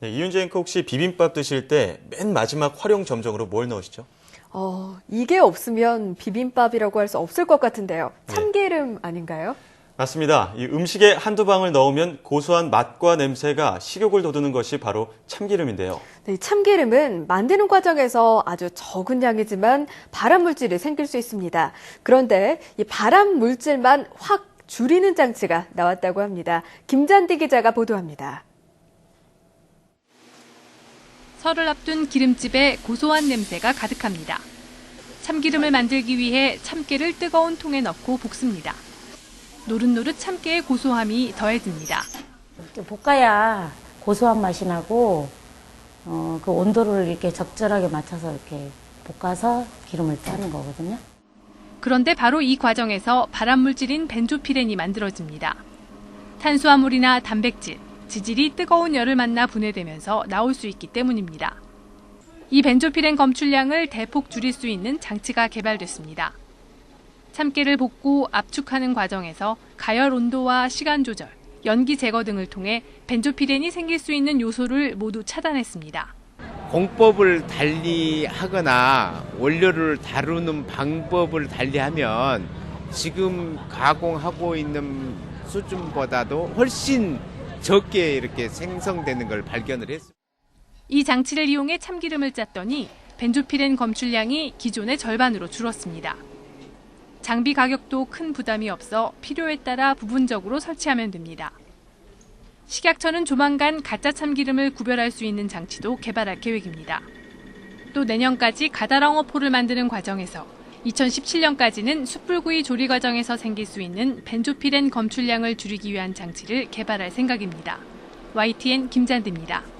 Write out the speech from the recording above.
네, 이윤재 앵커 혹시 비빔밥 드실 때 맨 마지막 활용 점정으로 뭘 넣으시죠? 어, 이게 없으면 비빔밥이라고 할 수 없을 것 같은데요. 참기름 아닌가요? 맞습니다. 이 음식에 한두 방울 넣으면 고소한 맛과 냄새가 식욕을 돋우는 것이 바로 참기름인데요. 네, 이 참기름은 만드는 과정에서 아주 적은 양이지만 발암 물질이 생길 수 있습니다. 그런데 이 발암 물질만 확 줄이는 장치가 나왔다고 합니다. 김잔디 기자가 보도합니다. 설을 앞둔 기름집에 고소한 냄새가 가득합니다. 참기름을 만들기 위해 참깨를 뜨거운 통에 넣고 볶습니다. 노릇노릇 참깨의 고소함이 더해집니다. 이렇게 볶아야 고소한 맛이 나고 어, 그 온도를 이렇게 적절하게 맞춰서 이렇게 볶아서 기름을 짜는 거거든요. 그런데 바로 이 과정에서 발암물질인 벤조피렌이 만들어집니다. 탄수화물이나 단백질, 지질이 뜨거운 열을 만나 분해되면서 나올 수 있기 때문입니다. 이 벤조피렌 검출량을 대폭 줄일 수 있는 장치가 개발됐습니다. 참깨를 볶고 압축하는 과정에서 가열 온도와 시간 조절, 연기 제거 등을 통해 벤조피렌이 생길 수 있는 요소를 모두 차단했습니다. 공법을 달리 하거나 원료를 다루는 방법을 달리 하면 지금 가공하고 있는 수준보다도 훨씬 적게 이렇게 생성되는 걸 발견을 했습니다. 이 장치를 이용해 참기름을 짰더니 벤조피렌 검출량이 기존의 절반으로 줄었습니다. 장비 가격도 큰 부담이 없어 필요에 따라 부분적으로 설치하면 됩니다. 식약처는 조만간 가짜 참기름을 구별할 수 있는 장치도 개발할 계획입니다. 또 내년까지 가다랑어포를 만드는 과정에서 2017년까지는 숯불구이 조리 과정에서 생길 수 있는 벤조피렌 검출량을 줄이기 위한 장치를 개발할 생각입니다. YTN 김잔디입니다.